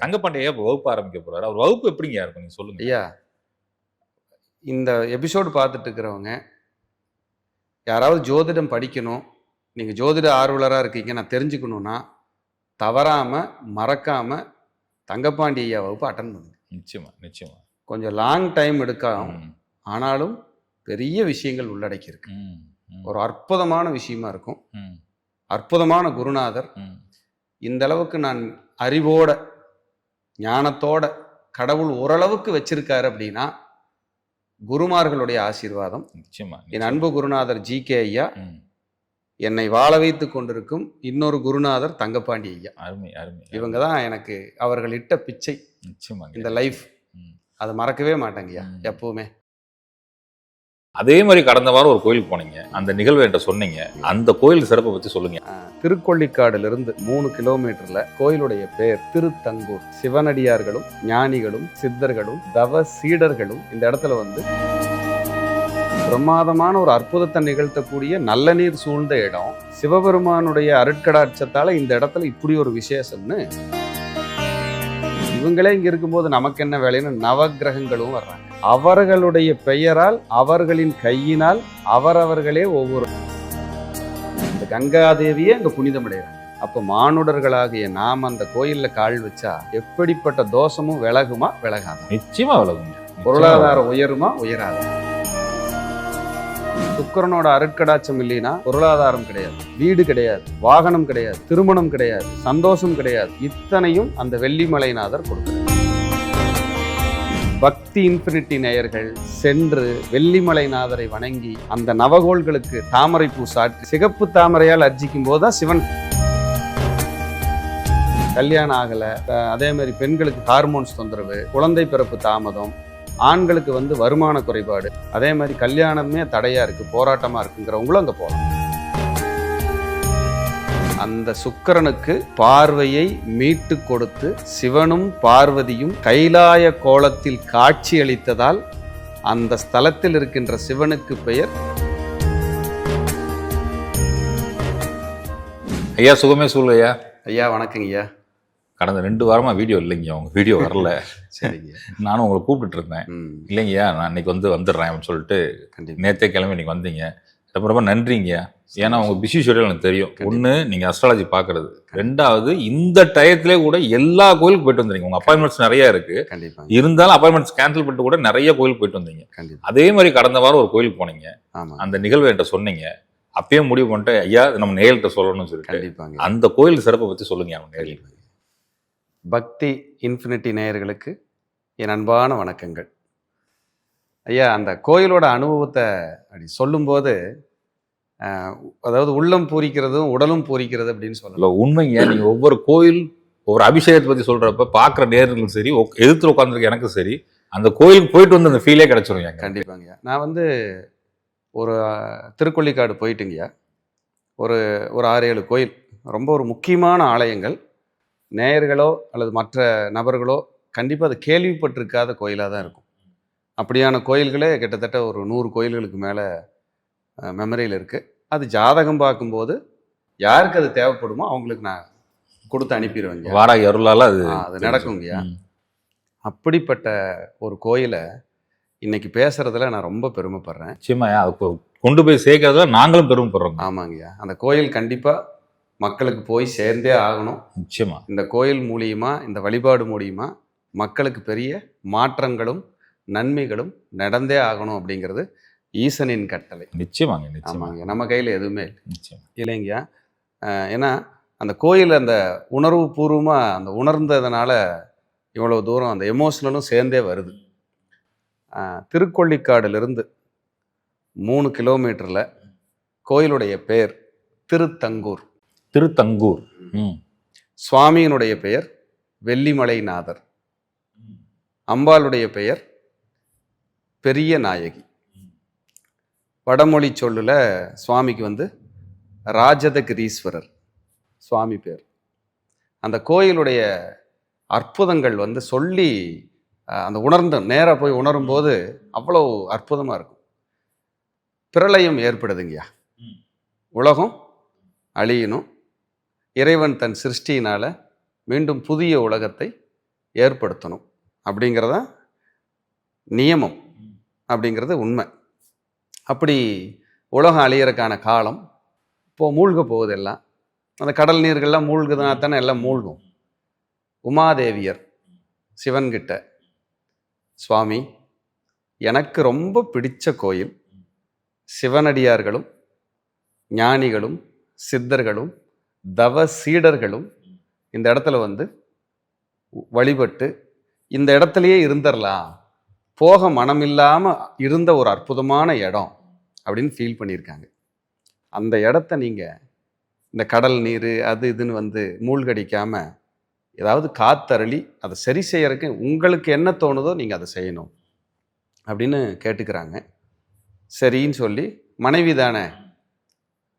தங்கப்பாண்டியா இப்போ வகுப்பு ஆரம்பிக்க போறாரு. அவர் வகுப்பு எப்படிங்க இருக்கும்? நீங்க சொல்லுங்க. ஐயா இந்த எபிசோடு பார்த்துட்டு இருக்கிறவங்க யாராவது ஜோதிடம் படிக்கணும் நீங்கள் ஜோதிட ஆர்வலராக இருக்கீங்க நான் தெரிஞ்சுக்கணுன்னா தவறாமல் மறக்காமல் தங்கப்பாண்டி ஐயா வகுப்பு அட்டன் பண்ணுங்க. நிச்சயமா நிச்சயமா. கொஞ்சம் லாங் டைம் எடுக்கும் ம், ஆனாலும் பெரிய விஷயங்கள் உள்ளடக்கி இருக்கு. ம், ம், ஒரு அற்புதமான விஷயமா இருக்கும். அற்புதமான குருநாதர். இந்த அளவுக்கு நான் அறிவோட ஞானத்தோட கடவுள் ஓரளவுக்கு வச்சிருக்காரு அப்படின்னா குருமார்களுடைய ஆசீர்வாதம். நிச்சயமா என் அன்பு குருநாதர் ஜி கே ஐயா என்னை வாழ வைத்து கொண்டிருக்கும் இன்னொரு குருநாதர் தங்கப்பாண்டி ஐயா. அருமை அருமை இவங்க தான் எனக்கு அவர்கள் இட்ட பிச்சை. நிச்சயமா இந்த லைஃப். அதை மறக்கவே மாட்டேங்கய்யா. எப்பவுமே. அதே மாதிரி கடந்த வாரம் ஒரு கோயிலுக்கு போனீங்க. அந்த நிகழ்வு என்கிட்ட சொன்னீங்க. அந்த கோயில் சிறப்பை பத்தி சொல்லுங்க. திருக்கொள்ளிக்காடுல மூணு கிலோமீட்டர்ல கோயிலுடைய பேர் திருத்தங்கூர். சிவனடியார்களும் ஞானிகளும் சித்தர்களும் தவ சீடர்களும் இந்த இடத்துல வந்து பிரமாதமான ஒரு அற்புதத்தை நிகழ்த்தக்கூடிய நல்ல நீர் சூழ்ந்த இடம். சிவபெருமானுடைய அருட்கடாட்சத்தால இந்த இடத்துல இப்படி ஒரு விசேஷம்னு இவங்களே இங்க இருக்கும்போது நமக்கு என்ன வேலைன்னு நவக்கிரகங்களும் வர்றாங்க. அவர்களுடைய பெயரால் அவர்களின் கையினால் அவரவர்களே ஒவ்வொரு. இந்த கங்காதேவியே அங்க புனிதமடைகிறாங்க அப்ப மானுடர்களாகிய நாம் அந்த கோயில்ல கால் வச்சா எப்படிப்பட்ட தோஷமும் விலகுமா விலகாதா? நிச்சயமா விலகுங்க பொருளாதாரம் உயருமா உயராது? சுக்கரனோட அருட்கடாட்சம் இல்லைன்னா பொருளாதாரம் கிடையாது வீடு கிடையாது வாகனம் கிடையாது திருமணம் கிடையாது சந்தோஷம் கிடையாது. இத்தனையும் அந்த வெள்ளிமலைநாதர் கொடுக்கிறார். பக்தி இன்ஃபினிட்டி நேயர்கள் சென்று வெள்ளிமலைநாதரை வணங்கி அந்த நவகோள்களுக்கு தாமரை பூ சாற்றி சிகப்பு தாமரையால் அர்ச்சிக்கும் போது தான் சிவன். கல்யாணம் ஆகலை. அதே மாதிரி பெண்களுக்கு ஹார்மோன்ஸ் தொந்தரவு குழந்தை பிறப்பு தாமதம் ஆண்களுக்கு வந்து வருமான குறைபாடு. அதே மாதிரி கல்யாணமே தடையா இருக்கு போராட்டமா இருக்குங்கிறவங்களும் அங்கே போகலாம். அந்த சுக்கிரனுக்கு பார்வையை மீட்டு கொடுத்து சிவனும் பார்வதியும் கைலாய கோலத்தில் காட்சி அளித்ததால் அந்த ஸ்தலத்தில் இருக்கின்ற சிவனுக்கு பெயர். ஐயா சுகமே சொல்லுயா ஐயா. வணக்கங்க ஐயா. கடந்த ரெண்டு வாரமா வீடியோ இல்லைங்க உங்க வீடியோ வரல. சரிங்க. நானும் உங்களை கூப்பிட்டுட்டு இருந்தேன். இல்லைங்கய்யா நான் இன்னைக்கு வந்து வந்துடுறேன் அப்படின்னு சொல்லிட்டு நேத்தே கிளம்பி இன்னைக்கு வந்தீங்க. ரொம்ப ரொம்ப நன்றிங்கய்யா ஏன்னா உங்க பிஸி ஷெடியூல் எனக்கு தெரியும். ஒண்ணு நீங்க அஸ்ட்ராலஜி பாக்குறது ரெண்டாவது இந்த டயத்திலே கூட எல்லா கோயிலுக்கு போயிட்டு வந்துறீங்க உங்க அப்பாயின்மெண்ட்ஸ் நிறைய இருக்கு. கண்டிப்பாங்க இருந்தாலும் அப்பாயின்மெண்ட்ஸ் கேன்சல் பண்ணிட்டு கூட நிறைய கோயிலுக்கு போயிட்டு வந்தீங்க. அதே மாதிரி கடந்த வாரம் ஒரு கோயிலுக்கு போனீங்க. அந்த நிகழ்வு என்கிட்ட சொன்னீங்க. அப்பயே முடிவு பண்ணிட்டு ஐயா நம்ம நேயல்கிட்ட சொல்லணும்னு சொல்லிட்டு. அந்த கோயில் சிறப்பை பத்தி சொல்லுங்க அவங்க நேயல் பக்தி இன்ஃபினிட்டி நேயர்களுக்கு என் அன்பான வணக்கங்கள். ஐயா அந்த கோயிலோட அனுபவத்தை அப்படி சொல்லும்போது அதாவது உள்ளம் பூரிக்கிறதும் உடலும் பூரிக்கிறது அப்படின்னு சொல்லலாம் உண்மைங்க. நீங்க ஒவ்வொரு கோயில் ஒவ்வொரு அபிஷேகத்தை பத்தி சொல்றப்ப பாக்குற நேர்களும் சரி எதிர்த்து உட்காந்துருக்க எனக்கும் சரி அந்த கோயிலுக்கு போயிட்டு வந்து அந்த ஃபீலே கிடைச்சிரும் எனக்கு கண்டிப்பாங்கய்யா. நான் வந்து ஒரு திருக்கொள்ளிக்காடு போயிட்டுங்கய்யா. ஒரு ஒரு ஆறு ஏழு கோயில். ரொம்ப ஒரு முக்கியமான ஆலயங்கள். நேயர்களோ அல்லது மற்ற நபர்களோ கண்டிப்பாக அது கேள்விப்பட்டிருக்காத கோயிலாக தான் இருக்கும். அப்படியான கோயில்களே கிட்டத்தட்ட ஒரு நூறு கோயில்களுக்கு மேலே மெமரியில் இருக்குது அது ஜாதகம் பார்க்கும்போது யாருக்கு அது தேவைப்படுமோ அவங்களுக்கு நான் கொடுத்து அனுப்பிடுவேங்க வாராகி அருளால அது அது நடக்குங்கய்யா. அப்படிப்பட்ட ஒரு கோயிலை இன்னைக்கு பேசுறதுல நான் ரொம்ப பெருமைப்படுறேன். நிச்சயமா அதை கொண்டு போய் சேர்க்கறதுல நாங்களும் பெருமைப்படுறோம் ஆமாங்கய்யா அந்த கோயில் கண்டிப்பாக மக்களுக்கு போய் சேர்ந்தே ஆகணும். நிச்சயமா. இந்த கோயில் மூலியமா இந்த வழிபாடு மூலியமா மக்களுக்கு பெரிய மாற்றங்களும் நன்மைகளும் நடந்தே ஆகணும் அப்படிங்கிறது ஈசனின் கட்டளை. நிச்சயமாங்க நிச்சயமா. ஆமாங்க நம்ம கையில் எதுவுமே இல்லை. நிச்சயம். இல்லைங்கய்யா. ஏன்னா அந்த கோயில் அந்த உணர்வு பூர்வமாக அந்த உணர்ந்ததுனால இவ்வளோ தூரம் அந்த எமோஷனலும் சேர்ந்தே வருது. திருக்கொள்ளிக்காடுலேருந்து மூணு கிலோமீட்டரில் கோயிலுடைய பெயர் திருத்தங்கூர். திருத்தங்கூர். ம். சுவாமியினுடைய பெயர் வெள்ளிமலைநாதர். அம்பாளுடைய பெயர் பெரிய நாயகி. வடமொழி சொல்லில் சுவாமிக்கு வந்து ராஜதகிரீஸ்வரர் சுவாமி பேர். அந்த கோயிலுடைய அற்புதங்கள் வந்து சொல்லி அந்த உணர்ந்த நேராக போய் உணரும்போது அவ்வளோ அற்புதமாக இருக்கும். பிரளயம் ஏற்படுதுங்கய்யா. உலகம் அழியணும். இறைவன் தன் சிருஷ்டியினால் மீண்டும் புதிய உலகத்தை ஏற்படுத்தணும். அப்படிங்கிறதான் நியமம். அப்படிங்கிறது உண்மை. அப்படி உலகம் அழியறக்கான காலம் இப்போது மூழ்க போகுது எல்லாம். அந்த கடல் நீர்கள்லாம் மூழ்குதுனா தானே எல்லாம் மூழ்கும். உமாதேவியர் சிவன்கிட்ட சுவாமி எனக்கு ரொம்ப பிடித்த கோயில் சிவனடியார்களும் ஞானிகளும் சித்தர்களும் தவ சீடர்களும் இந்த இடத்துல வந்து வழிபட்டு இந்த இடத்துலையே இருந்துடலாம் போக மனமில்லாம இருந்த ஒரு அற்புதமான இடம் அப்படின்னு ஃபீல் பண்ணியிருக்காங்க. அந்த இடத்த நீங்க இந்த கடல் நீர் அது இதுன்னு வந்து மூழ்கடிக்காம ஏதாவது காத்தருளி அதை சரி செய்யறதுக்கு உங்களுக்கு என்ன தோணுதோ நீங்க அதை செய்யணும் அப்படின்னு கேட்டுக்கிறாங்க. சரின்னு சொல்லி மனைவி தானே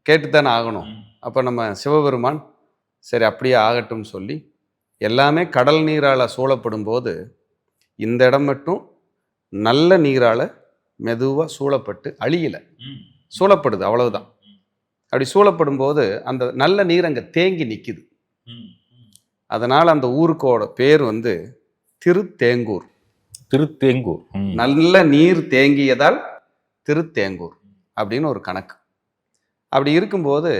கேட்டுத்தானே ஆகணும். அப்போ நம்ம சிவபெருமான் சரி அப்படியே ஆகட்டும்னு சொல்லி எல்லாமே கடல் நீரால் சூழப்படும் போது இந்த இடம் மட்டும் நல்ல நீரால் மெதுவாக சூழப்பட்டு அழியல. சூழப்படுது அவ்வளவுதான். அப்படி சூழப்படும் போது அந்த நல்ல நீர் அங்கே தேங்கி நிற்கிது அதனால் அந்த ஊருக்கோட பேர் வந்து திருத்தேங்கூர். திருத்தேங்கூர். நல்ல நீர் தேங்கியதால் திருத்தேங்கூர் அப்படின்னு ஒரு கணக்கு. அப்படி இருக்கும்போது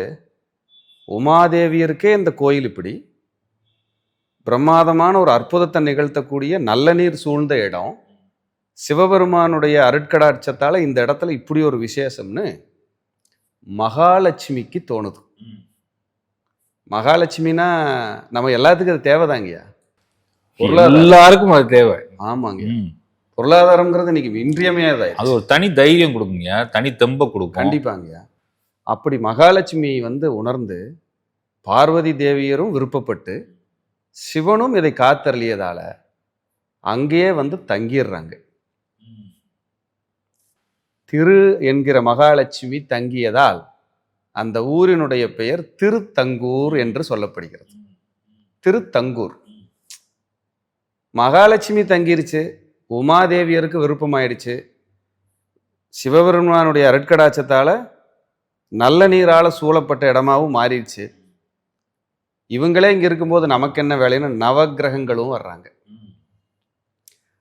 உமாதேவியருக்கே இந்த கோயில் இப்படி. பிரமாதமான ஒரு அற்புதத்தை நிகழ்த்தக்கூடிய நல்ல நீர் சூழ்ந்த இடம். சிவபெருமானுடைய அருட்கடாட்சத்தால் இந்த இடத்துல இப்படி ஒரு விசேஷம்னு மகாலட்சுமிக்கு தோணுது. மகாலட்சுமினா நம்ம எல்லாத்துக்கும் அது தேவைதாங்கய்யா? பொருளாதாரம். எல்லாருக்கும் அது தேவை. ஆமாங்க. ம். பொருளாதாரம்ங்கிறது இன்னைக்கு இன்றியமையாதாய் அது ஒரு தனி தைரியம் கொடுக்குங்க தனி தெம்ப கொடுக்கும். கண்டிப்பாங்கய்யா. அப்படி மகாலட்சுமி வந்து உணர்ந்து பார்வதி தேவியரும் விருப்பப்பட்டு சிவனும் இதை காத்தருளியதால அங்கேயே வந்து தங்கிடுறாங்க. திரு என்கிற மகாலட்சுமி தங்கியதால் அந்த ஊரினுடைய பெயர் திருத்தங்கூர் என்று சொல்லப்படுகிறது. திருத்தங்கூர். மகாலட்சுமி தங்கிருச்சு. உமாதேவியருக்கு விருப்பமாயிடுச்சு. சிவபெருமானுடைய அருட்கடாச்சத்தால நல்ல நீரால் சூழப்பட்ட இடமாவும் மாறிடுச்சு. இவங்களே இங்கே இருக்கும்போது நமக்கு என்ன வேலைன்னு நவக்கிரகங்களும் வர்றாங்க.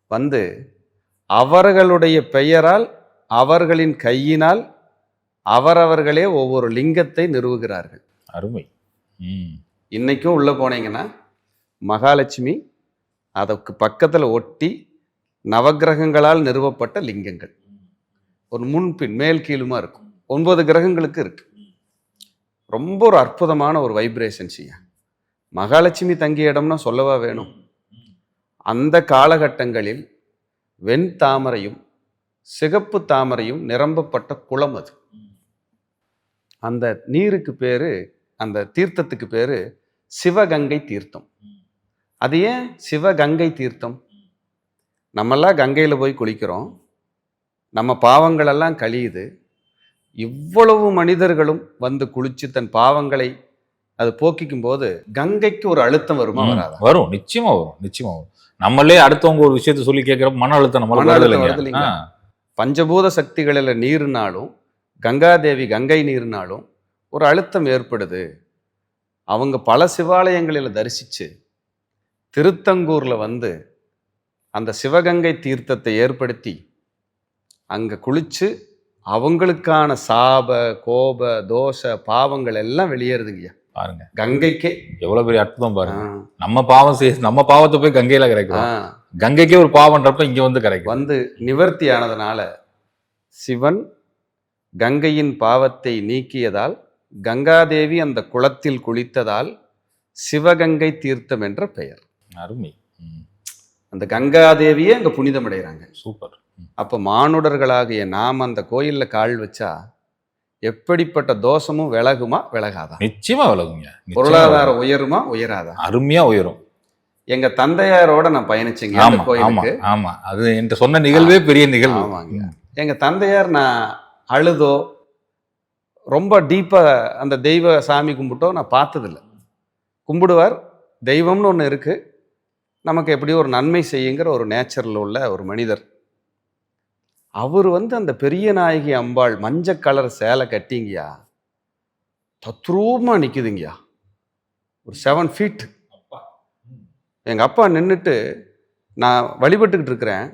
வந்து அவர்களுடைய பெயரால் அவர்களின் கையினால் அவரவர்களே ஒவ்வொரு லிங்கத்தை நிறுவுகிறார்கள். அருமை. இன்னைக்கும் உள்ள போனீங்கன்னா மகாலட்சுமி அதற்கு பக்கத்துல ஒட்டி நவக்கிரகங்களால் நிறுவப்பட்ட லிங்கங்கள். ஒரு முன்பின் மேல் கீழுமா இருக்கும். ஒன்பது கிரகங்களுக்கு இருக்கு. ரொம்ப ஒரு அற்புதமான ஒரு வைப்ரேஷன்ஸ் ஐயா மகாலட்சுமி தங்கிய இடம்னா சொல்லவா வேணும்? அந்த காலகட்டங்களில் வெண் தாமரையும் சிகப்பு தாமரையும் நிரம்பப்பட்ட குளம் அது. அந்த நீருக்கு பேரு அந்த தீர்த்தத்துக்கு பேரு சிவகங்கை தீர்த்தம். அது ஏன் சிவகங்கை தீர்த்தம்? நம்மெல்லாம் கங்கையில் போய் குளிக்கிறோம். நம்ம பாவங்களெல்லாம் கழியுது. இவ்வளவு மனிதர்களும் வந்து குளிச்சு தன் பாவங்களை அது போக்கிக்கும் போது கங்கைக்கு ஒரு அழுத்தம் வருமா. வராதா? வரும். நிச்சயமா வரும். நிச்சயமா வரும். நம்மளே அடுத்தவங்க ஒரு விஷயத்த சொல்லி கேட்கிறப்ப மன அழுத்தம் நம்மளுக்கு வருது இல்லைங்க. பஞ்சபூத சக்திகளில் நீர்னாலும் கங்காதேவி கங்கை நீர்னாலும் ஒரு அழுத்தம் ஏற்படுது. அவங்க பல சிவாலயங்களில் தரிசிச்சு திருத்தங்கூர்ல வந்து அந்த சிவகங்கை தீர்த்தத்தை ஏற்படுத்தி அங்க குளிச்சு அவங்களுக்கான சாப கோப தோஷ பாவங்கள் எல்லாம் வெளியேறுதுங்கய்யா பாருங்க. கங்கைக்கே. எவ்வளவு பெரிய அற்புதம் பாருங்க. நம்ம பாவம் நம்ம பாவத்தை போய் கங்கையில ஆ, கரைக்கிறோம் கங்கைக்கே ஒரு பாவம்ன்றப்ப இங்க வந்து கரைக்கும் வந்து நிவர்த்தி ஆனதுனால சிவன் கங்கையின் பாவத்தை நீக்கியதால் கங்காதேவி அந்த குளத்தில் குளித்ததால் சிவகங்கை தீர்த்தம் என்ற பெயர். அருமை. அந்த கங்காதேவியே அங்க புனிதமடைகிறாங்க சூப்பர். ம். அப்ப மானுடர்களாகிய நாம் அந்த கோயில்ல கால் வச்சா எப்படிப்பட்ட தோஷமும் விலகுமா விலகாதா? நிச்சயமா விலகுங்க. பொருளாதாரம் உயருமா உயராதா. அருமையா உயரும். எங்க தந்தையாரோட நான் பயணிச்சேங்க அந்த கோயிலுக்கு. ஆமா. அது என்கிட்ட சொன்ன நிகழ்வே பெரிய நிகழ்வு. ஆமாங்க. எங்க தந்தையார் நான் அழுதோ ரொம்ப டீப்பா அந்த தெய்வ சாமி கும்பிட்டோ நான் பார்த்ததில்ல. கும்பிடுவார் தெய்வம்னு ஒன்று இருக்கு. நமக்கு எப்படியோ ஒரு நன்மை செய்யுங்கிற ஒரு நேச்சரில் உள்ள ஒரு மனிதர். அவர் வந்து அந்த பெரிய நாயகி அம்பாள் மஞ்சள் கலர் சேலை கட்டிங்கயா தத்ரூபமா நிக்குதுங்கயா ஒரு செவன் ஃபீட் எங்கள் அப்பா நின்றுட்டு நான் வழிபட்டுக்கிட்டு இருக்கிறேன்.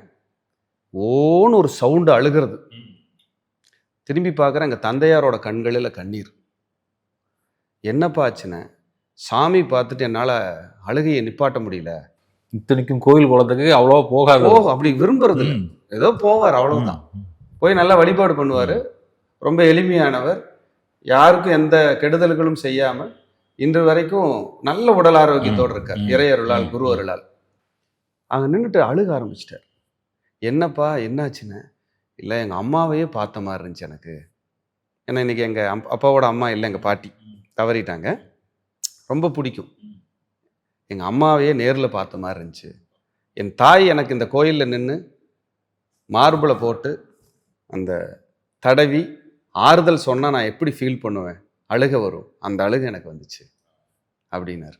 ஓன்னு ஒரு சவுண்டு அழுகிறது. திரும்பி பார்க்குறேன் எங்கள் தந்தையாரோட கண்களில் கண்ணீர். என்னப்பா ஆச்சுன்னு? சாமி பார்த்துட்டு என்னால் அழுகையை நிப்பாட்ட முடியல. இத்தனைக்கும் கோயில் குளத்துக்கு அவ்வளவா போகாது. ஓ அப்படி விரும்புறது. ஏதோ போவார் அவ்வளவுதான். போய் நல்லா வழிபாடு பண்ணுவார். ரொம்ப எளிமையானவர். யாருக்கும் எந்த கெடுதல்களும் செய்யாமல் இன்று வரைக்கும் நல்ல உடல் ஆரோக்கியத்தோடு இருக்கார். இறையருளால். குரு அருளால். அங்கே நின்றுட்டு அழுக ஆரம்பிச்சிட்டார். என்னப்பா என்னாச்சுன்னு? இல்லை எங்கள் அம்மாவையே பார்த்த மாதிரி இருந்துச்சு எனக்கு. ஏன்னா இன்னைக்கு எங்கள் அப்பாவோட அம்மா இல்லை எங்கள் பாட்டி. தவறிட்டாங்க. ரொம்ப பிடிக்கும். எங்கள் அம்மாவையே நேரில் பார்த்த மாதிரி இருந்துச்சு. என் தாய் எனக்கு இந்த கோயிலில் நின்று மார்பிளை போட்டு அந்த தடவி ஆறுதல் சொன்னால் நான் எப்படி ஃபீல் பண்ணுவேன்? அழுக வரும். அந்த அழுக எனக்கு வந்துச்சு. அப்படின்னாரு.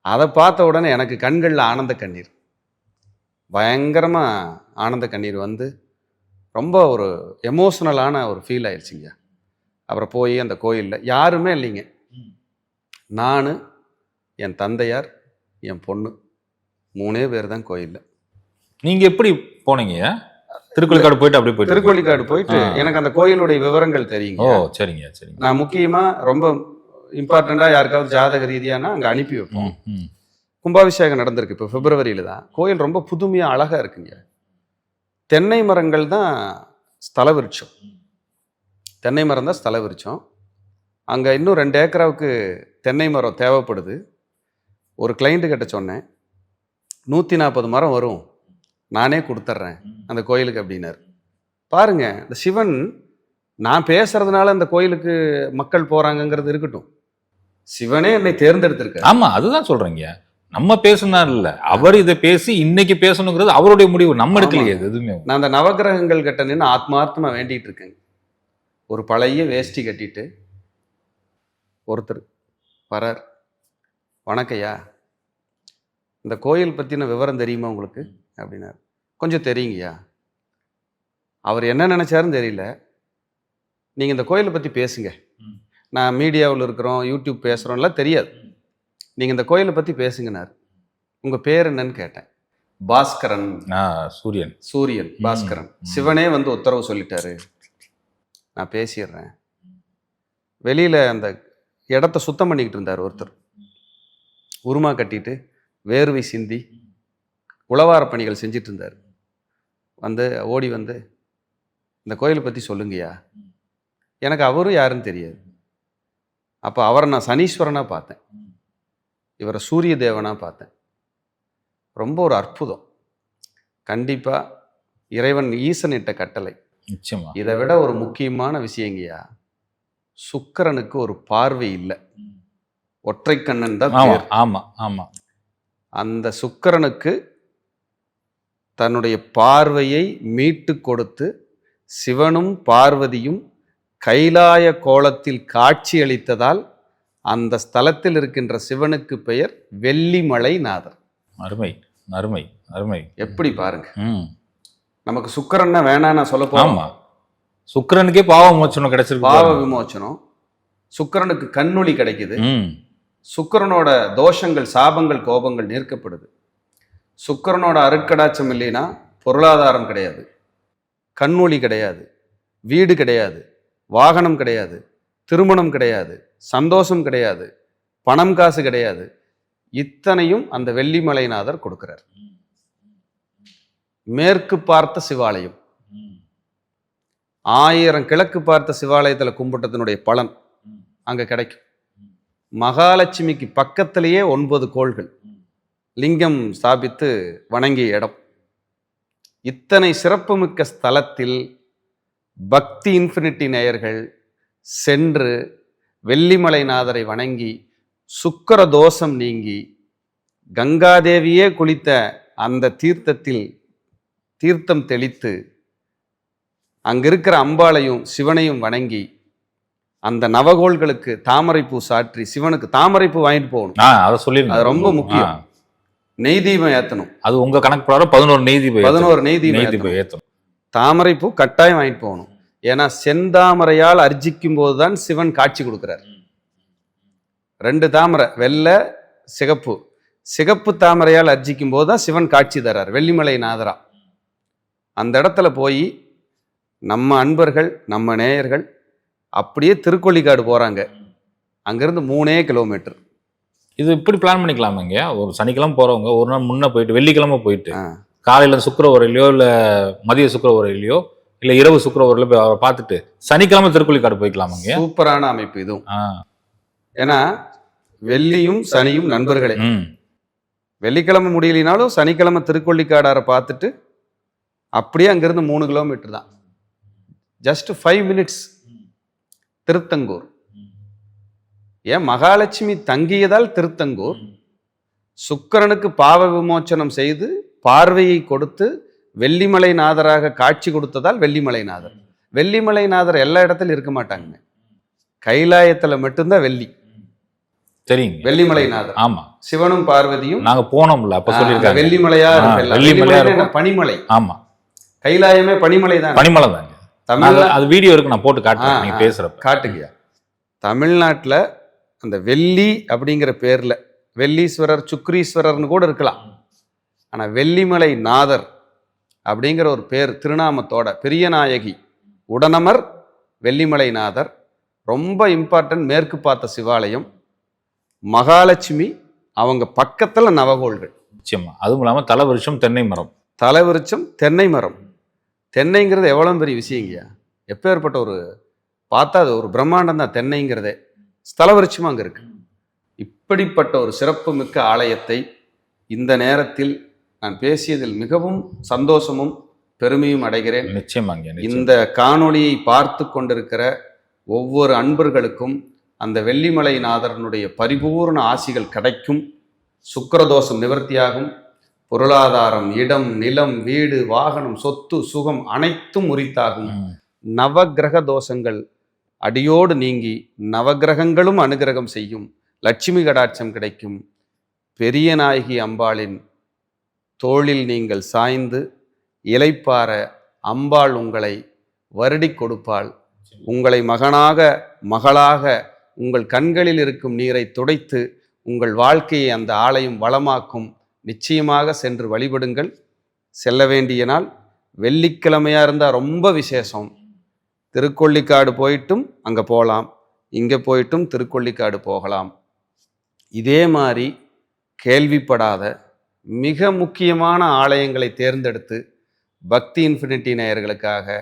அதை பார்த்த உடனே எனக்கு கண்களில் ஆனந்த கண்ணீர். பயங்கரமாக ஆனந்த கண்ணீர் வந்து ரொம்ப ஒரு எமோஷ்னலான ஒரு ஃபீல் ஆயிடுச்சுங்க. அப்புறம் போய் அந்த கோயிலில் யாருமே இல்லைங்க. நான் என் தந்தையார் என் பொண்ணு மூணே பேர் தான் கோயிலில். நீங்கள் எப்படி போனீங்க? திருக்குளிக்காடு போயிட்டு அப்படியே போயிட்டு திருக்கோளிக்காடு போயிட்டு. எனக்கு அந்த கோயிலுடைய விவரங்கள் ஓ தெரியுங்க சரிங்க சரிங்க. நான் முக்கியமா ரொம்ப இம்பார்ட்டண்டா யாருக்காவது ஜாதக ரீதியானா அங்க அனுப்பி வைப்போம். கும்பாபிஷேகம் நடந்திருக்கு இப்போ பிப்ரவரியில தான். கோயில் ரொம்ப புதுமையா அழகா இருக்குங்க. தென்னை மரங்கள் தான் ஸ்தல விருட்சம். தென்னை மரம் தான் ஸ்தல விருட்சம். அங்கே இன்னும் ரெண்டு ஏக்கராவுக்கு தென்னை மரம் தேவைப்படுது. ஒரு கிளைண்ட்டு கிட்ட சொன்னேன் நூற்றி நாற்பது மரம் வரும். நானே கொடுத்துட்றேன் அந்த கோயிலுக்கு அப்படின்னாரு. பாருங்க இந்த சிவன் நான் பேசுறதுனால அந்த கோயிலுக்கு மக்கள் போறாங்கங்கிறது இருக்கட்டும். சிவனே என்னை தேர்ந்தெடுத்திருக்காரு. ஆமா அதுதான் சொல்றீங்க. நம்ம பேசுனார் இல்ல அவர் இதை பேசி இன்னைக்கு பேசணுங்கிறது அவருடைய முடிவு. நம்ம எடுக்கலையே எதுவுமே நான் அந்த நவக்கிரகங்கள் கிட்ட நின்று ஆத்மார்த்தமா வேண்டிட்டு இருக்கேங்க. ஒரு பழைய வேஷ்டி கட்டிட்டு ஒருத்தர் வரார். வணக்கையா இந்த கோயில் பற்றின விவரம் தெரியுமா உங்களுக்கு? அப்படின்னாரு. கொஞ்சம் தெரியுங்கய்யா. அவர் என்ன நினைச்சாருன்னு தெரியல. நீங்கள் இந்த கோயிலை பற்றி பேசுங்க. நான் மீடியாவில் இருக்கிறோம் யூடியூப் பேசுகிறோம்லாம் தெரியாது. நீங்கள் இந்த கோயிலை பற்றி பேசுங்கனார் உங்கள் பேர் என்னன்னு கேட்டேன். பாஸ்கரன். சூரியன். சூரியன் பாஸ்கரன். சிவனே வந்து உத்தரவு சொல்லிட்டாரு. நான் பேசிடுறேன். வெளியில அந்த இடத்த சுத்தம் பண்ணிக்கிட்டு இருந்தார் ஒருத்தர். உருமா கட்டிட்டு வேர்வை சிந்தி உழவார பணிகள் செஞ்சிட்டு இருந்தார் வந்து ஓடி வந்து இந்த கோயிலை பற்றி சொல்லுங்கய்யா. எனக்கு அவரும் யாருன்னு தெரியாது. அப்போ அவரை நான் சனீஸ்வரனாக பார்த்தேன். இவரை சூரிய தேவனாக பார்த்தேன். ரொம்ப ஒரு அற்புதம். கண்டிப்பாக இறைவன் ஈசன் இட்ட கட்டளை. நிச்சயமா. இதை விட ஒரு முக்கியமான விஷயங்கய்யா சுக்கிரனுக்கு ஒரு பார்வை இல்லை. ஒற்றை கண்ணன் தான் ஆமா பேர். ஆமா ஆமா. அந்த சுக்கிரனுக்கு தன்னுடைய பார்வையை மீட்டு கொடுத்து சிவனும் பார்வதியும் கைலாய கோலத்தில் காட்சியளித்ததால் அந்த ஸ்தலத்தில் இருக்கின்ற சிவனுக்கு பெயர் வெள்ளிமலை நாதர் அருமை அருமை அருமை. எப்படி பாருங்க. நமக்கு சுக்கிரன்னா வேணாம் நான் சொல்ல ஆமா. சுக்கிரனுக்கே பாவ மோச்சனம் கிடைச்சிருக்கு பாவ. விமோச்சனம். சுக்கிரனுக்கு கண்ணொளி கிடைக்குது. சுக்கிரனோட தோஷங்கள் சாபங்கள் கோபங்கள் நீர்க்கப்படுது. சுக்கிரனோட அருட்கடாச்சம் இல்லைன்னா பொருளாதாரம் கிடையாது. கண்மொழி கிடையாது. வீடு கிடையாது. வாகனம் கிடையாது. திருமணம் கிடையாது. சந்தோஷம் கிடையாது. பணம் காசு கிடையாது. இத்தனையும் அந்த வெள்ளிமலைநாதர் கொடுக்கிறார். மேற்கு பார்த்த சிவாலயம். ஆயிரம் கிழக்கு பார்த்த சிவாலயத்துல கும்பிட்டதனுடைய பலன் அங்க கிடைக்கும். மகாலட்சுமிக்கு பக்கத்திலேயே ஒன்பது கோள்கள். லிங்கம் ஸ்தாபித்து வணங்கிய இடம். இத்தனை சிறப்புமிக்க ஸ்தலத்தில் பக்தி இன்ஃபினிட்டி நேயர்கள் சென்று வெள்ளிமலைநாதரை வணங்கி சுக்கிர தோஷம் நீங்கி கங்காதேவியே குளித்த அந்த தீர்த்தத்தில் தீர்த்தம் தெளித்து அங்கிருக்கிற அம்பாளையும் சிவனையும் வணங்கி அந்த நவகோள்களுக்கு தாமரைப்பூ சாற்றி சிவனுக்கு தாமரைப்பூ வாங்கிட்டு போகணும். அது ரொம்ப முக்கியம். நெய் தீபம் ஏத்தணும். அது உங்க கணக்கு பிரகாரம் பதினோரு நெய் தீபம் பதினோரு நெய் தீபம் நெய். தீபம் ஏத்தணும். தாமரைப்பூ கட்டாயம் வாங்கிட்டு போகணும். ஏன்னா செந்தாமரையால் அர்ச்சிக்கும் போதுதான் சிவன் காட்சி கொடுக்கிறார். ரெண்டு தாமரை வெள்ளை சிகப்பு. சிகப்பு தாமரையால் அர்ச்சிக்கும் போது தான் சிவன் காட்சி தரார். வெள்ளிமலை நாதரா. அந்த இடத்துல போய் நம்ம அன்பர்கள் நம்ம நேயர்கள் அப்படியே திருக்கொள்ளிக்காடு போகிறாங்க அங்கேருந்து மூணே கிலோமீட்டர். இது இப்படி பிளான் பண்ணிக்கலாமாங்க ஒரு சனிக்கிழமை போறவங்க ஒரு நாள் முன்ன போயிட்டு வெள்ளிக்கிழமை போயிட்டு. காலையில சுக்கர உரையிலையோ இல்ல மதிய சுக்கர உரையிலையோ இல்ல இரவு சுக்கர உரையில போய் அவரை பார்த்துட்டு சனிக்கிழமை திருக்குள்ளிக்காடு போய்க்கலாமாங்க சூப்பரான அமைப்பு இதுவும். ஏன்னா வெள்ளியும் சனியும் நண்பர்களே. வெள்ளிக்கிழமை முடியலினாலும் சனிக்கிழமை திருக்கொள்ளிக்காடாரை பார்த்துட்டு அப்படியே அங்கேருந்து மூணு கிலோமீட்டர் தான். Just five minutes Thiruthangur. ஏன் மகாலட்சுமி தங்கியதால் திருத்தங்கூர்? சுக்கிரனுக்கு பாவ விமோச்சனம் செய்து பார்வையை கொடுத்து வெள்ளிமலை நாதராக காட்சி கொடுத்ததால் வெள்ளிமலை நாதர் வெள்ளிமலை நாதர் எல்லா இடத்துலையும் இருக்க மாட்டாங்க கைலாயத்துல மட்டும்தான் வெள்ளி. தெரியுங்க. வெள்ளிமலை நாதர் ஆமா. சிவனும் பார்வதியும் நாங்க போனோம்ல அப்ப சொல்லியிருக்காங்க. வெள்ளிமலையா. வெள்ளிமலையா? பனிமலை. ஆமா. கைலாயமே பனிமலை தான்? பனிமலை தாங்க. தமிழ்ல அது- வீடியோ இருக்கு நான் போட்டு காட்டுறேன். நீங்க. பேசுறப்ப. காட்டுங்கய்யா தமிழ்நாட்டுல அந்த வெள்ளி அப்படிங்கிற பேர்ல வெள்ளீஸ்வரர் சுக்ரீஸ்வரர்னு கூட இருக்கலாம். ஆனா வெள்ளிமலை நாதர் அப்படிங்கிற ஒரு பேர் திருநாமத்தோட பெரிய நாயகி உடனமர் வெள்ளிமலை நாதர் ரொம்ப இம்பார்ட்டன்ட் மேற்கு பார்த்த சிவாலயம் மகாலட்சுமி அவங்க பக்கத்துல நவகோள்கள். நிச்சயமா. அதுவும் இல்லாம தலை வருஷம் தென்னை மரம். தலைவிருச்சம் தென்னை மரம். தென்னைங்கிறது எவ்வளோ பெரிய விஷயங்கய்யா? எப்பேற்பட்ட ஒரு பார்த்தா அது ஒரு பிரம்மாண்டம் தான் தென்னைங்கிறதே. ஸ்தலவிருட்சமாக அங்கே இருக்கு. இப்படிப்பட்ட ஒரு சிறப்புமிக்க ஆலயத்தை இந்த நேரத்தில் நான் பேசியதில் மிகவும் சந்தோஷமும் பெருமையும் அடைகிறேன். நிச்சயமாங்க நிச்சயம். இந்த காணொளியை பார்த்து கொண்டிருக்கிற ஒவ்வொரு அன்பர்களுக்கும் அந்த வெள்ளிமலை நாதரனுடைய பரிபூர்ண ஆசிகள் கிடைக்கும். சுக்கிரதோஷம் நிவர்த்தியாகும். பொருளாதாரம் இடம் நிலம் வீடு வாகனம் சொத்து சுகம் அனைத்தும் உரித்தாகும் ம். நவக்கிரக தோஷங்கள் அடியோடு நீங்கி நவக்கிரகங்களும் அனுகிரகம் செய்யும் லட்சுமி கடாட்சம் கிடைக்கும். பெரிய நாயகி அம்பாளின் தோளில் நீங்கள் சாய்ந்து இலைப்பார அம்பாள் உங்களை வருடி கொடுப்பாள். உங்களை மகனாக மகளாக உங்கள் கண்களில் இருக்கும் நீரை துடைத்து உங்கள் வாழ்க்கையை அந்த ஆலயம் வளமாக்கும். நிச்சயமாக சென்று வழிபடுங்கள். செல்ல வேண்டிய நாள் வெள்ளிக்கிழமையாக இருந்தால் ரொம்ப விசேஷம். திருக்கொள்ளிக்காடு போயிட்டும் அங்கே போகலாம் இங்கே போயிட்டும் திருக்கொள்ளிக்காடு போகலாம். இதே மாதிரி கேள்விப்படாத மிக முக்கியமான ஆலயங்களை தேர்ந்தெடுத்து பக்தி இன்ஃபினிட்டி நேயர்களுக்காக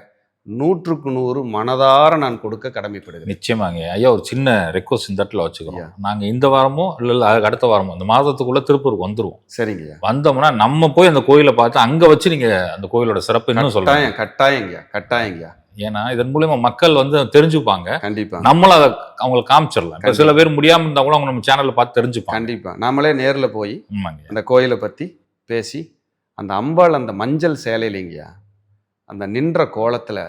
நூற்றுக்கு நூறு மனதார நான் கொடுக்க கடமைப்படுகிறேன். நிச்சயமாங்க. ஐயா ஒரு சின்ன ரெக்வஸ்ட் இந்த இடத்துல வச்சுக்கிறோம். ஐயா. நாங்க இந்த வாரமோ இல்ல அடுத்த வாரமோ இந்த மாதத்துக்குள்ள திருப்பூருக்கு வந்துருவோம். சரிங்கய்யா வந்தோம்னா நம்ம போய் அந்த கோயிலை பார்த்து அங்க வச்சு நீங்க அந்த கோயிலோட சிறப்பு இன்னும் சொல்லுங்க. கட்டாயம் கட்டாயங்கய்யா கட்டாயங்கய்யா ஏன்னா இதன் மூலியமா மக்கள் வந்து தெரிஞ்சுப்பாங்க. கண்டிப்பா. நம்மளும் அதை அவங்களுக்கு காமிச்சிடலாம். இப்ப சில பேர் முடியாம இருந்தா கூட அவங்க நம்ம சேனல்ல பார்த்து தெரிஞ்சுப்பாங்க. கண்டிப்பா. நாமளே நேர்ல போய் அந்த கோயிலை பற்றி பேசி அந்த அம்பாள் அந்த மஞ்சள் சேலையிலைங்கய்யா அந்த நின்ற கோலத்தில்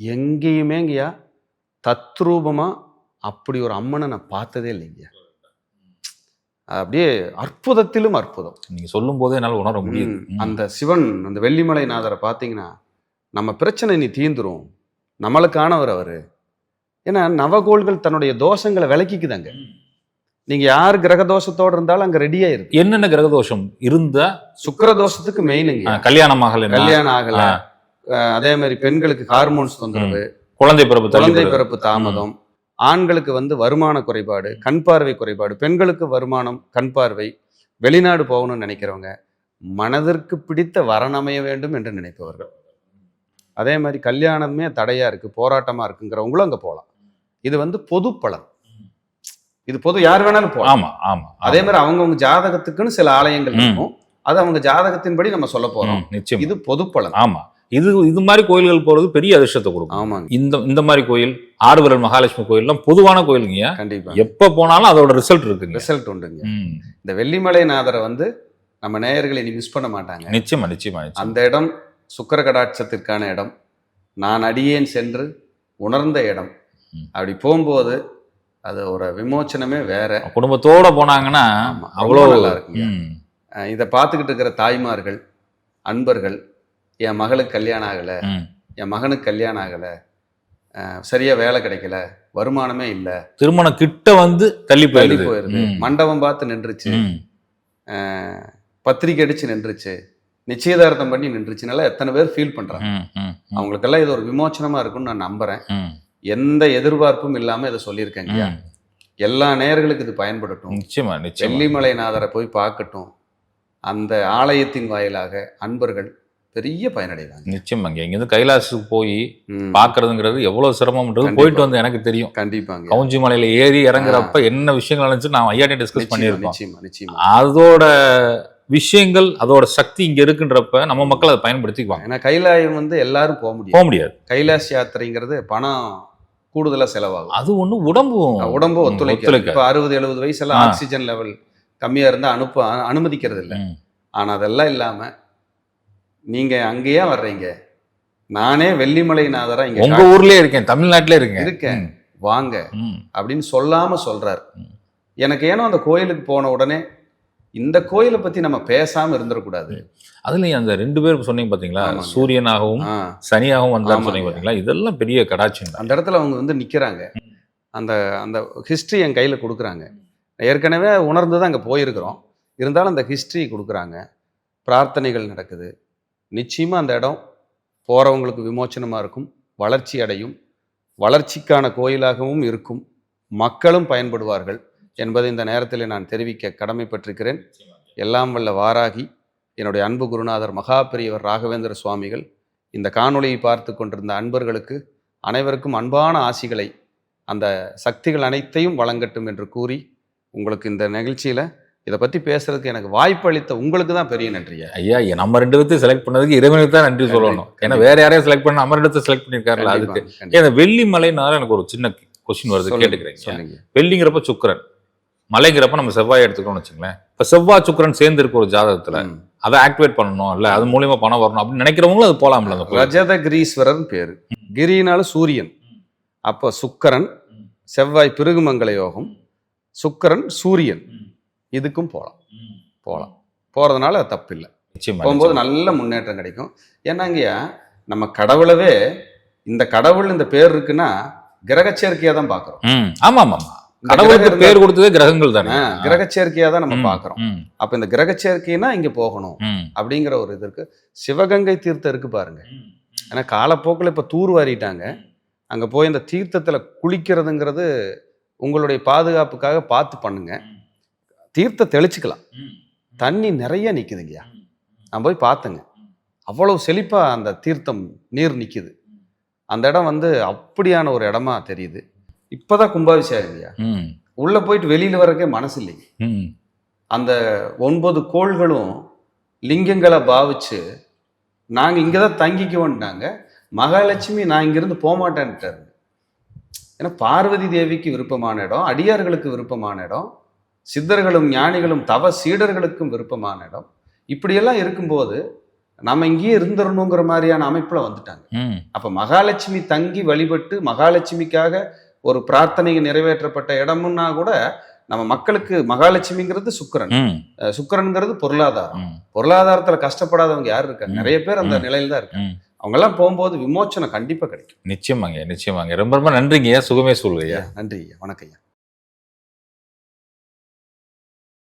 எங்கேயுமேங்கய்யா தத்ரூபமாக அப்படி ஒரு அம்மனை நான் பார்த்ததே இல்லைங்கய்யா அப்படியே அற்புதத்திலும் அற்புதம். நீங்க சொல்லும் போதே என்னால உணர முடியுது. ம், ம். அந்த சிவன் அந்த வெள்ளிமலை நாதரை பார்த்தீங்கன்னா நம்ம பிரச்சனை நீ தீந்துரும். நம்மளுக்கானவர் அவர். ஏன்னா நவகோள்கள் தன்னுடைய தோஷங்களை விலக்கிக்குதாங்க நீங்க யார் கிரக தோஷத்தோட இருந்தாலும் அங்க ரெடியா இருக்கு. என்னென்ன கிரக தோஷம்? இருந்தா சுக்கிர தோஷத்துக்கு மெயினுங்க கல்யாணம் ஆகலைன்னா கல்யாணம் ஆகல. அதே மாதிரி பெண்களுக்கு ஹார்மோன்ஸ் தொந்தரவு குழந்தை பிறப்பு குழந்தை. பிறப்பு தாமதம் ஆண்களுக்கு வந்து வருமான குறைபாடு கண் பார்வை குறைபாடு பெண்களுக்கு வருமானம் கண் பார்வை வெளிநாடு போகணும்னு நினைக்கிறவங்க மனதிற்கு பிடித்த வரன் அமைய வேண்டும் என்று நினைப்பவர்கள். அதே மாதிரி கல்யாணமே தடையா இருக்கு போராட்டமா இருக்குங்கிறவங்களும் அங்க போகலாம் இது வந்து பொது பலன் இது பொது யார் வேணாலும் போகலாம் ஆமா ஆமா அதே மாதிரி அவங்கவங்க ஜாதகத்துக்குன்னு சில ஆலயங்கள். இருக்கும். அது அவங்க ஜாதகத்தின்படி நம்ம சொல்ல போறோம். ம், நிச்சயம். இது பொது பலன் ஆமா. இது இது மாதிரி கோயில்கள் போறது பெரிய அதிர்ஷ்டத்தை கொடுக்கும். ஆமாங்க. இந்த இந்த மாதிரி கோயில் ஆறுவரல் மகாலட்சுமி கோயில்லாம் பொதுவான கோயிலுங்க. கண்டிப்பா. எப்ப போனாலும் அதோட ரிசல்ட் இருக்குங்க. ரிசல்ட் உண்டுங்க. இந்த வெள்ளிமலை நாதரை வந்து நம்ம நேயர்களை இனி மிஸ் பண்ண மாட்டாங்க. நிச்சயமா நிச்சயமா. அந்த இடம் சுக்கிர கடாட்சத்திற்கான இடம். நான் அடியேன் சென்று உணர்ந்த இடம். அப்படி போகும்போது அது ஒரு விமோச்சனமே வேற. குடும்பத்தோட போனாங்கன்னா அவ்வளோ நல்லா இருக்குங்க. இதை பார்த்துக்கிட்டு இருக்கிற தாய்மார்கள் அன்பர்கள் என் மகளுக்கு கல்யாணம் ஆகலை. என் மகனுக்கு கல்யாணம் ஆகலை சரியா வேலை கிடைக்கல வருமானமே இல்லை. திருமணம் கிட்ட வந்து தள்ளி தள்ளி போயிருது மண்டபம் பார்த்து நின்றுச்சு. பத்திரிக்கை அடிச்சு நின்றுச்சு. நிச்சயதார்த்தம் பண்ணி நின்றுச்சுனால எத்தனை பேர் ஃபீல் பண்றாங்க. அவங்களுக்கெல்லாம் இது ஒரு விமோச்சனமா இருக்கும்னு நான் நம்புறேன். எந்த எதிர்பார்ப்பும் இல்லாம இதை சொல்லியிருக்கேங்க. எல்லா நேயர்களுக்கு இது பயன்படட்டும். நிச்சயமா வெள்ளிமலைநாதரை போய் பார்க்கட்டும். அந்த ஆலயத்தின் வாயிலாக அன்பர்கள் பெரிய பயனடைவாங்க. நிச்சயமாங்க. இங்கிருந்து கைலாசுக்கு போய் ம், பாக்குறதுங்கிறது எவ்வளவு சிரமம்ன்றது. போயிட்டு வந்து எனக்கு தெரியும். கண்டிப்பாங்க. கவுஞ்சி மலையில ஏறி இறங்குறப்ப என்ன விஷயங்கள் நினைச்சு நான் ஐயாட்டி டிஸ்கஸ் பண்ணியிருக்கோம். அதோட விஷயங்கள் அதோட சக்தி இங்க இருக்குன்றப்ப நம்ம மக்கள் அதை பயன்படுத்திக்குவாங்க. ஏன்னா கைலாயம் வந்து எல்லாரும் போக முடியும் போக முடியாது. கைலாஷ் யாத்திரைங்கிறது பணம் கூடுதலா செலவாகும். அது ஒண்ணு உடம்பு ம், ஒத்துழைக்க. இப்ப அறுபது எழுபது வயசுல. ஆக்சிஜன் லெவல் கம்மியா இருந்தா அனுப்ப அனுமதிக்கிறது இல்லை. ஆனா அதெல்லாம் இல்லாம நீங்க அங்கேயே வர்றீங்க. நானே வெள்ளிமலைநாதரா இங்க உங்க ஊர்லயே இருக்கேன் தமிழ்நாட்டிலே இருக்கேன். இருக்கேன். வாங்க. அப்படின்னு சொல்லாம சொல்றாரு. எனக்கு ஏனோ அந்த கோயிலுக்கு போன உடனே இந்த கோயிலை பத்தி நம்ம பேசாம இருந்துடக்கூடாது அதுலயும் அந்த ரெண்டு பேரும் சொன்னீங்க பாத்தீங்களா. சூரியனாகவும் சனியாகவும் ஆமாங்க. சொன்னீங்க பாத்தீங்களா? இதெல்லாம் பெரிய கடாட்சியம் தான். அந்த இடத்துல அவங்க வந்து நிக்கிறாங்க. அந்த அந்த ஹிஸ்டரி என் கையில கொடுக்குறாங்க. ஏற்கனவே உணர்ந்து தான் அங்கே போயிருக்கிறோம். இருந்தாலும் அந்த ஹிஸ்டரி கொடுக்குறாங்க. பிரார்த்தனைகள் நடக்குது. நிச்சயமா அந்த இடம் போறவங்களுக்கு விமோச்சனமா இருக்கும். வளர்ச்சி அடையும். வளர்ச்சிக்கான கோயிலாகவும் இருக்கும். மக்களும் பயன்படுவார்கள். என்பதை இந்த நேரத்தில் நான் தெரிவிக்க கடமைப்பட்டிருக்கிறேன். எல்லாம் வல்ல வாராகி என்னுடைய அன்பு குருநாதர் மகா பெரியவர் ராகவேந்திர சுவாமிகள் இந்த காணொளியை பார்த்து கொண்டிருந்த அன்பர்களுக்கு அனைவருக்கும் அன்பான ஆசிகளை அந்த சக்திகள் அனைத்தையும் வழங்கட்டும் என்று கூறி உங்களுக்கு இந்த நிகழ்ச்சியில இதை பத்தி பேசுறதுக்கு எனக்கு வாய்ப்பு அளித்த உங்களுக்கு தான் பெரிய நன்றியா? ஐயா நம்ம ரெண்டு பேர்த்தையும் செலக்ட் பண்ணதுக்கு இறைவனுக்கு தான் நன்றி சொல்லணும். ஏன்னா வேற யாரையும் செலக்ட் பண்ண நம்ம ரெண்டு பேர்த்தையும் செலக்ட் பண்ணிருக்காருல்ல அதுக்கு. ஏன் இந்த வெள்ளி மலைனால எனக்கு ஒரு சின்ன கொஸ்டின் வருது சொல்லுங்க. வெள்ளிங்கிறப்ப சுக்கிரன். மலைங்கிறப்ப நம்ம செவ்வாய் எடுத்துக்கணும்னு வச்சுங்களேன் இப்ப செவ்வாய் சுக்கிரன் சேர்ந்து இருக்க ஒரு ஜாதகத்துல. அதை ஆக்டிவேட் பண்ணணும் இல்ல அது மூலியமா பணம் வரணும் அப்படின்னு நினைக்கிறவங்களும் அது போலாம்ல அந்த. ரஜத கிரீஸ்வரன் பேரு. கிரினாலும் சூரியன். அப்போ சுக்கரன் செவ்வாய் பிருகுமங்கல யோகம் சுக்கரன் சூரியன். இதுக்கும் போகலாம் போகலாம் போறதுனால அது தப்பு இல்லை நிச்சயமா போகும்போது. நல்ல முன்னேற்றம் கிடைக்கும். ஏன்னாங்கய்யா நம்ம கடவுளவே இந்த கடவுள் இந்த பேர் இருக்குன்னா கிரக சேர்க்கையா தான் பாக்குறோம் ம், ஆமா ஆமா ஆமா. இந்த கடவுளுக்கு பேர் கொடுத்ததே கிரகங்கள் தானே. கிரக சேர்க்கையா தான் நம்ம பாக்குறோம் அப்ப இந்த கிரக சேர்க்கைனா இங்க போகணும் அப்படிங்கிற ஒரு இது இருக்கு. சிவகங்கை தீர்த்தம் இருக்கு பாருங்க. ஏன்னா காலப்போக்கில் இப்ப தூர் வாரிட்டாங்க. அங்க போய் இந்த தீர்த்தத்துல குளிக்கிறதுங்கிறது உங்களுடைய பாதுகாப்புக்காக பார்த்து பண்ணுங்க. தீர்த்த தெளிச்சுக்கலாம். தண்ணி நிறைய நிக்குதுங்கய்யா. நான் போய் பார்த்தேங்க. அவ்வளவு செழிப்பா அந்த தீர்த்தம் நீர் நிக்குது. அந்த இடம் வந்து அப்படியான ஒரு இடமா தெரியுது. இப்பதான் கும்பாபிஷேகங்கய்யா ம், உள்ள போயிட்டு வெளியில வர்றதுக்கே மனசு இல்லைங்க ம். அந்த ஒன்பது கோள்களும் லிங்கங்களை பாவிச்சு நாங்க இங்கதான் தங்கிக்குவோன்ட்டாங்க மகாலட்சுமி நான் இங்கிருந்து போக மாட்டேன்ட்டாரு ஏன்னா பார்வதி தேவிக்கு விருப்பமான இடம் அடியார்களுக்கு விருப்பமான இடம் சித்தர்களும் ஞானிகளும் தவ சீடர்களுக்கும் விருப்பமான இடம். இப்படியெல்லாம் இருக்கும்போது நம்ம இங்கேயே இருந்துடணுங்கிற மாதிரியான அமைப்புல வந்துட்டாங்க. அப்ப மகாலட்சுமி தங்கி வழிபட்டு மகாலட்சுமிக்காக ஒரு பிரார்த்தனை நிறைவேற்றப்பட்ட இடம்னா கூட நம்ம மக்களுக்கு மகாலட்சுமிங்கிறது சுக்கிரன். சுக்கிரன்ங்கிறது பொருளாதாரம். பொருளாதாரத்துல கஷ்டப்படாதவங்க யார் இருக்காங்க. நிறைய பேர் அந்த. நிலையில தான் இருக்காங்க. அவங்க எல்லாம் போகும்போது விமோச்சனம் கண்டிப்பா கிடைக்கும். நிச்சயமாங்க நிச்சயமாங்க. ரொம்ப ரொம்ப நன்றிங்க சுகமே சொல்லுங்க நன்றி ஐயா. வணக்கம் ஐயா.